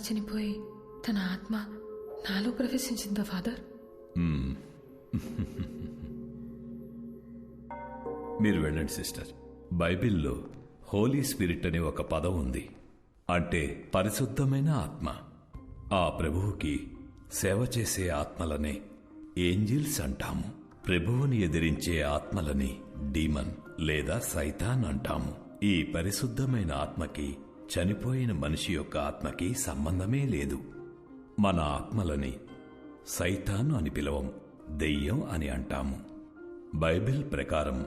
చనిపోయి తన ఆత్మ నాలో ప్రవేశించిందా ఫాదర్? మీరు వెళ్ళండి సిస్టర్. బైబిల్లో హోలీ స్పిరిట్ అనే ఒక పదం ఉంది. అంటే పరిశుద్ధమైన ఆత్మ. ఆ ప్రభువుకి సేవ చేసే ఆత్మలనే ఏంజిల్స్ అంటాము. ప్రభువుని ఎదిరించే ఆత్మలని డీమన్ లేదా సైతాన్ అంటాము. ఈ పరిశుద్ధమైన ఆత్మకి చనిపోయిన మనిషి యొక్క ఆత్మకి సంబంధమే లేదు. మన ఆత్మలని సైతాను అని పిలవం దెయ్యం అని అంటాము. బైబిల్ ప్రకారం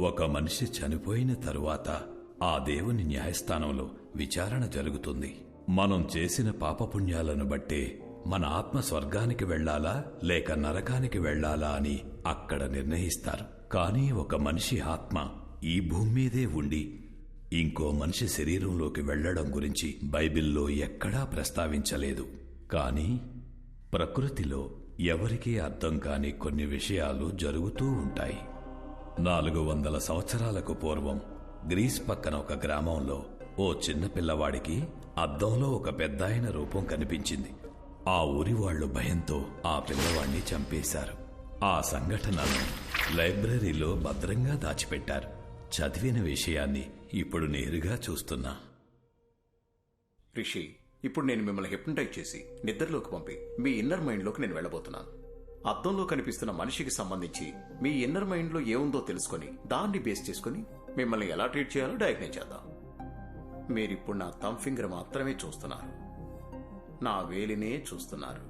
ఒక మనిషి చనిపోయిన తరువాత ఆ దేవుని న్యాయస్థానంలో విచారణ జరుగుతుంది. మనం చేసిన పాపపుణ్యాలను బట్టే మన ఆత్మ స్వర్గానికి వెళ్ళాలా లేక నరకానికి వెళ్ళాలా అని అక్కడ నిర్ణయిస్తారు. కానీ ఒక మనిషి ఆత్మ ఈ భూమి మీదే ఉండి ఇంకో మనిషి శరీరంలోకి వెళ్ళడం గురించి బైబిల్లో ఎక్కడా ప్రస్తావించలేదు. కానీ ప్రకృతిలో ఎవరికీ అర్థం కాని కొన్ని విషయాలు జరుగుతూ ఉంటాయి. నాలుగు వందల సంవత్సరాలకు పూర్వం గ్రీస్ పక్కన ఒక గ్రామంలో ఓ చిన్న పిల్లవాడికి అద్దంలో ఒక పెద్దాయన రూపం కనిపించింది. ఆ ఊరి వాళ్ళు భయంతో ఆ పిల్లవాడిని చంపేశారు. ఆ సంఘటనను లైబ్రరీలో భద్రంగా దాచిపెట్టారు. చదివిన విషయాన్ని ఇప్పుడు నేరుగా చూస్తున్నా. రిషి ఇప్పుడు నేను మిమ్మల్ని హిప్నటైజ్ చేసి నిద్రలోకి పంపి మీ ఇన్నర్ మైండ్లోకి నేను వెళ్ళబోతున్నాను. అద్దంలో కనిపిస్తున్న మనిషికి సంబంధించి మీ ఇన్నర్ మైండ్లో ఏముందో తెలుసుకొని దాన్ని బేస్ చేసుకొని మిమ్మల్ని ఎలా ట్రీట్ చేయాలో డయాగ్నైజ్ చేద్దాం. మీరిప్పుడు నా థమ్ ఫింగర్ మాత్రమే చూస్తున్నారు. నా వేలినే చూస్తున్నారు.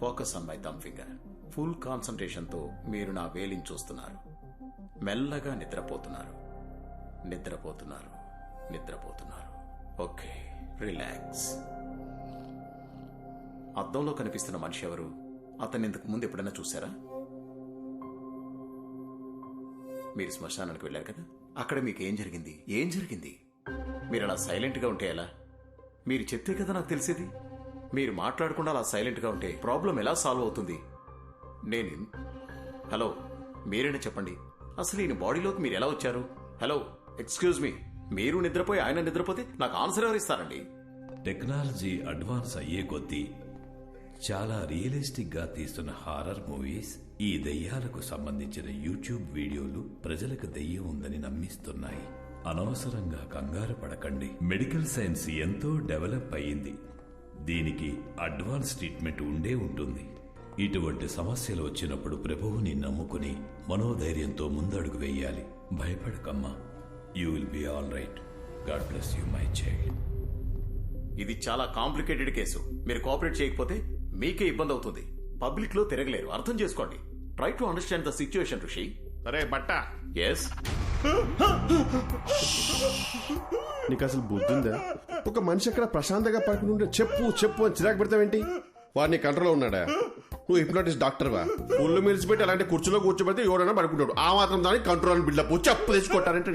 Focus on my thumb finger. Full కాన్సన్ట్రేషన్తో మీరు నా వేలిని చూస్తున్నారు. మెల్లగా నిద్రపోతున్నారు. నిద్రపోతున్నారు. నిద్రపోతున్నారు. Okay relax. అద్దంలో కనిపిస్తున్న మనిషి ఎవరు? అతన్ని ఇంతకు ముందు ఎప్పుడైనా చూసారా మీరు శ్మశానానికి వెళ్ళారు కదా? అక్కడ మీకు ఏం జరిగింది? ఏం జరిగింది? మీరు అలా సైలెంట్గా ఉంటే ఎలా? మీరు చెప్తే కదా నాకు తెలిసేది? మీరు మాట్లాడకుండా అలా సైలెంట్గా ఉంటే ప్రాబ్లం ఎలా సాల్వ్ అవుతుంది? నేను హలో మీరైనా చెప్పండి. అసలు ఈయన బాడీలోకి మీరు ఎలా వచ్చారు? హలో ఎక్స్క్యూజ్ మీ మీరు నిద్రపోయి ఆయన నిద్రపోతే నాకు ఆన్సర్ ఎవరు ఇస్తారండి? టెక్నాలజీ అడ్వాన్స్ అయ్యే కొద్దీ చాలా రియలిస్టిక్గా తీస్తున్న హారర్ మూవీస్ ఈ దెయ్యాలకు సంబంధించిన యూట్యూబ్ వీడియోలు ప్రజలకు దెయ్యం ఉందని నమ్మిస్తున్నాయి. అనవసరంగా కంగారు పడకండి. మెడికల్ సైన్స్ ఎంతో డెవలప్ అయ్యింది. దీనికి అడ్వాన్స్ ట్రీట్మెంట్ ఉండే ఉంటుంది. ఇటువంటి సమస్యలు వచ్చినప్పుడు ప్రభువుని నమ్ముకుని మనోధైర్యంతో ముందడుగు వేయాలి. భయపడకమ్మా. You will be all right god bless you my child ఇది చాలా కాంప్లికేటెడ్ కేసు. మీరు కోఆపరేట్ చేయకపోతే మీకే ఇబ్బంది అవుతుంది. పబ్లిక్లో తిరగలేరు. అర్థం చేసుకోండి. Try to understand the situation Rishi అరే బట్ట. ఎస్ నీకు అసలు బుద్ధి ఉందా ఒక మనిషి అక్కడ ప్రశాంతంగా పడుకుని ఉంటే చెప్పు చెప్పు అని చిరాకు పెడతావేంటి? వాడిని కంట్రోల్లో ఉన్నాడా? నువ్వు హిప్నోటిస్ట్ డాక్టర్వా? ఒళ్ళు మెలిసిపెట్టి అలాంటి కుర్చీలో కూర్చోబెడితే ఎవరైనా పడుకుంటాడు. ఆ మాత్రం దానికి కంట్రోల్ అని బిల్డప్. చెప్పు తెచ్చుకుంటారంటే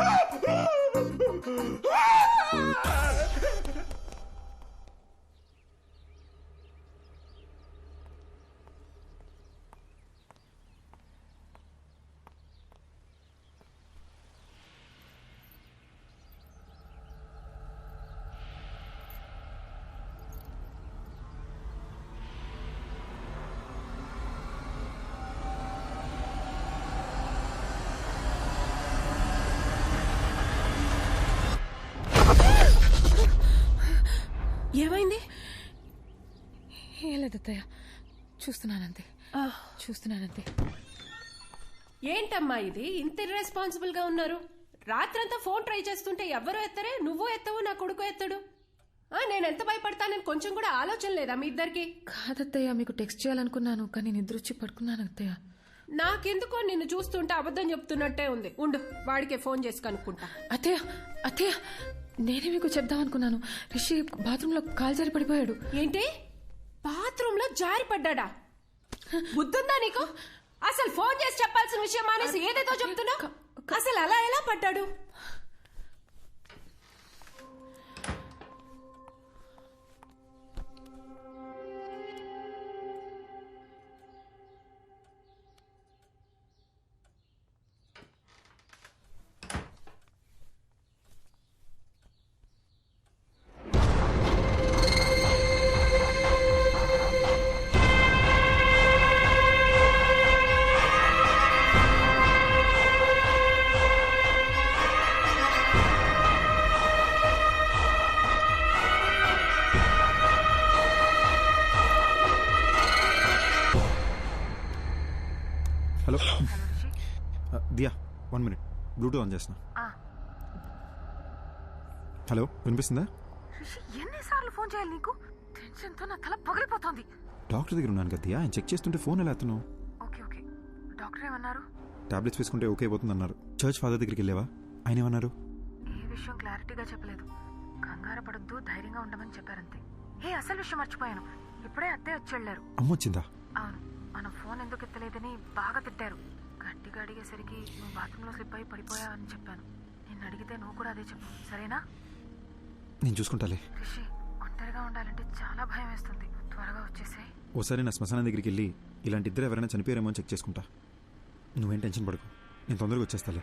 Ah! ఏమైంది? ఏం లేదు అత్తయ్య. చూస్తున్నానంతే. చూస్తున్నానంతే. ఏంటమ్మా ఇది? ఇంత ఇర్రెస్పాన్సిబుల్గా ఉన్నారు. రాత్రంతా ఫోన్ ట్రై చేస్తుంటే ఎవ్వరు ఎత్తరే? నువ్వు ఎత్తవు నా కొడుకు ఎత్తడు. నేను ఎంత భయపడతానని కొంచెం కూడా ఆలోచన లేదా మీ ఇద్దరికి? కాదత్తయ్య మీకు టెక్స్ట్ చేయాలనుకున్నాను కానీ నిద్ర వచ్చి పడుకున్నాను అత్తయ్య. నాకెందుకో నిన్ను చూస్తుంటే అబద్ధం చెప్తున్నట్టే ఉంది. ఉండు వాడికే ఫోన్ చేసి కనుక్కుంటా. అత్తయ్య అత్తయ్య నేనే మీకు చెప్దామనుకున్నాను రిషి బాత్రూంలో కాలు జారి పడిపోయాడు. ఏంటి? బాత్రూమ్లో జారి పడ్డాడా? బుద్ధుందా నీకు? అసలు ఫోన్ చేసి చెప్పాల్సిన విషయం మానేసి ఏదేదో చెప్తున్నా అసలు అలా ఎలా పడ్డాడు? బ్లూటూత్ ఆన్ చేసిన హలో వినిపిస్తుందా? ఎన్నిసార్లు ఫోన్ చేయాలి నీకు? టెన్షన్తో నా తల పగిలిపోతోంది. డాక్టర్ దగ్గర ఉన్నాను కదా ఆయన చెక్ చేస్తుంటే ఫోన్ ఎలా ఎత్తను ఓకే ఓకే. డాక్టర్ ఏమన్నారు? టాబ్లెట్స్ వేసుకుంటే ఓకే అయిపోతుంది అన్నారు. చర్చ్ ఫాదర్ దగ్గరికి వెళ్ళావా? ఆయన ఏమన్నారు? ఏ విషయం క్లారిటీగా చెప్పలేదు. కంగారు పడొద్దు ధైర్యంగా ఉండమని చెప్పారంతే. ఏ అసలు విషయం మర్చిపోయాను. ఇప్పుడే అత్తే వచ్చి వెళ్ళారు. అమ్మ వచ్చిందా? అవును. మనం ఫోన్ ఎందుకు ఎత్తలేదని బాగా తిట్టారు. గట్టిగా అడిగేసరికి నువ్వు బాత్రూంలో స్లిప్ అయి పడిపోయావని చెప్పాను. నిన్ను అడిగితే నువ్వు కూడా అదే చెప్పు. సరేనా? నేను చూసుకుంటాలే. రిషి ఒంటరిగా ఉండాలంటే చాలా భయం వేస్తుంది. త్వరగా వచ్చేసాయి ఓసారి నా శ్మశానం దగ్గరికి వెళ్ళి ఇలాంటి ఇద్దరు ఎవరైనా చనిపోయారేమో అని చెక్ చేసుకుంటా. నువ్వేం టెన్షన్ పడకు. నేను తొందరగా వచ్చేస్తాలే.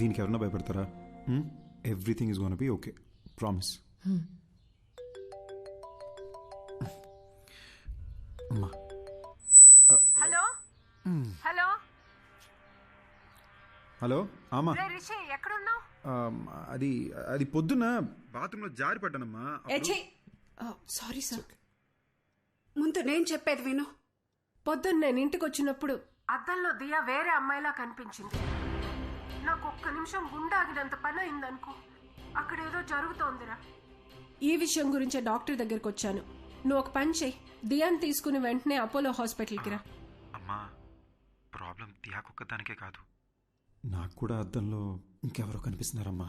దీనికి ఎవరన్నా భయపడతారా? Everything is gonna be okay promise అమ్మా. హలో? హలో? హలో? ఆమా. రిషి ఎక్కడున్నావు? అది అది పొద్దున్న బాత్రూంలో జారి పడ్డానమ్మా. Sorry sir. ముందు నేను చెప్పేది విను. పొద్దున్న నేను ఇంటికి వచ్చినప్పుడు అద్దంలో దియా వేరే అమ్మాయిలా కనిపించింది. నాకు ఒక్క నిమిషం గుండాగినంత పని అయిందనుకో అక్కడ ఏదో జరుగుతోందిరా. ఈ విషయం గురించే డాక్టర్ దగ్గరికి వచ్చాను. నువ్వు ఒక పని చెయ్యి దియాని తీసుకుని వెంటనే అపోలో హాస్పిటల్కి రా. అమ్మా ప్రాబ్లం త్యాకొక్కదానికే కాదు. నాకు కూడా అద్దంలో ఇంకెవరో కనిపిస్తున్నారమ్మా.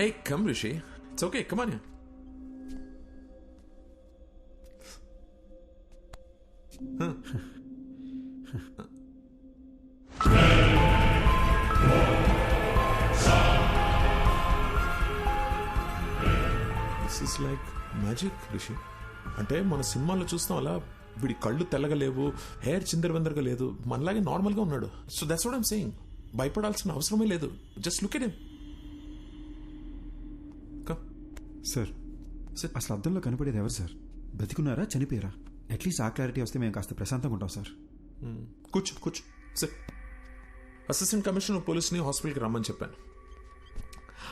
ఏ come Rishi it's okay come on this is like magic Rishi అంటే మన సినిమాల్లో చూస్తాం అలా వీడి కళ్ళు తెల్లగా లేవు హెయిర్ చిందరవందరగా లేదు మనలాగే నార్మల్గా ఉన్నాడు. So that's what I'm saying భయపడాల్సిన అవసరమే లేదు. Just look at him sir అసలు అద్దంలో కనపడేది ఎవరు సార్? బతికున్నారా చనిపోయారా? అట్లీస్ట్ ఆ క్లారిటీ వస్తే మేము కాస్త ప్రశాంతంగా ఉంటాం సార్. కూర్చో కూర్చో. సార్ అసిస్టెంట్ కమిషనర్ పోలీస్ని హాస్పిటల్కి రమ్మని చెప్పాను.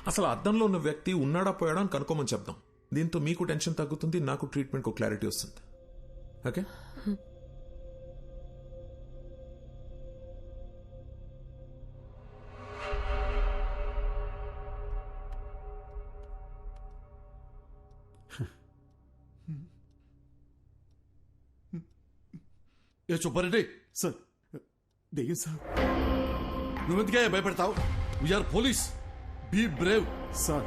అసలు అద్దంలో ఉన్న వ్యక్తి ఉన్నాడా పోయాడా అని కనుక్కోమని చెప్దాం. దీంతో మీకు టెన్షన్ తగ్గుతుంది నాకు ట్రీట్మెంట్కి ఒక క్లారిటీ వస్తుంది. ఓకే ఏ సుబ్బారెడ్డి సార్ దెయ్యం సార్ నువ్వెందుకే భయపడతావు we are police be brave sir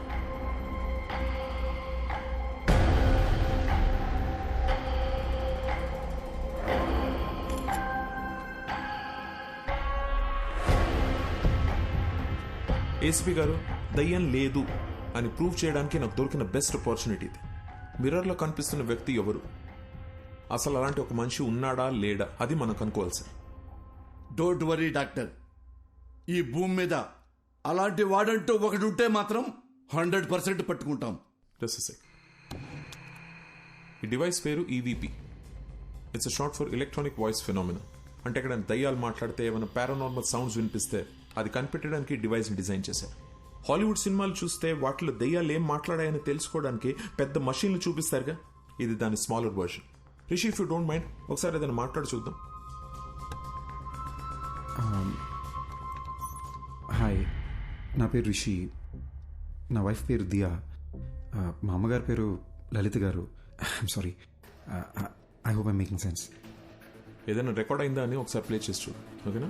ACP గారు దయ్యం లేదు అని ప్రూవ్ చేయడానికి నాకు దొరికిన బెస్ట్ ఆపర్చునిటీ ఇది. మిర్రర్లో కనిపిస్తున్న వ్యక్తి ఎవరు? అసలు అలాంటి ఒక మనిషి ఉన్నాడా లేడా? అది మనం కనుక్కోవాలి సార్ డోంట్ వరీ డాక్టర్. ఈ భూమి మీద అలాంటి వాడంటూ ఒకటి ఉంటే మాత్రం హండ్రెడ్ పర్సెంట్ పట్టుకుంటాం. జస్ట్ ఈ డివైస్ పేరు EVP it's short for electronic voice phenomena అంటే ఇక్కడ దయ్యాలు మాట్లాడితే ఏమైనా పారానార్మల్ సౌండ్స్ వినిపిస్తే అది కనిపెట్టడానికి డివైస్ని డిజైన్ చేశారు. హాలీవుడ్ సినిమాలు చూస్తే వాటిలో దయ్యాలు ఏం మాట్లాడాయని తెలుసుకోవడానికి పెద్ద మషీన్లు చూపిస్తారుగా? ఇది దాని smaller version Rishi if you don't mind ఒకసారి ఏదైనా మాట్లాడి చూద్దాం. హాయ్ నా పేరు రిషి. నా వైఫ్ పేరు దియా. మా అమ్మగారి పేరు లలిత గారు. I'm sorry I hope I making sense ఏదైనా రికార్డ్ అయిందా అని ఒకసారి ప్లే చేసి చూడు. ఓకేనా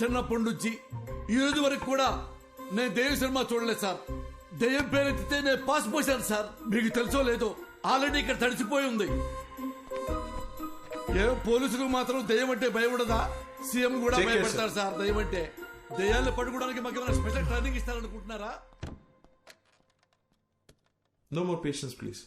చిన్నప్పటి నుంచి ఈ రోజు వరకు కూడా నేను దెయ్యం సినిమా చూడలేదు సార్. దెయ్యం పేరెత్తితే నేను పాస్ పోసాను సార్. మీకు తెలుసో లేదో ఆల్రెడీ ఇక్కడ తడిసిపోయి ఉంది. ఏ పోలీసులు మాత్రం దెయ్యం అంటే భయం ఉండదా? సీఎం కూడా. భయపడతారు సార్ దెయ్యం అంటే. దెయ్యాన్ని పట్టుకోవడానికి మాకు ఏమైనా special training ఇస్తారనుకుంటున్నారా? No more patience please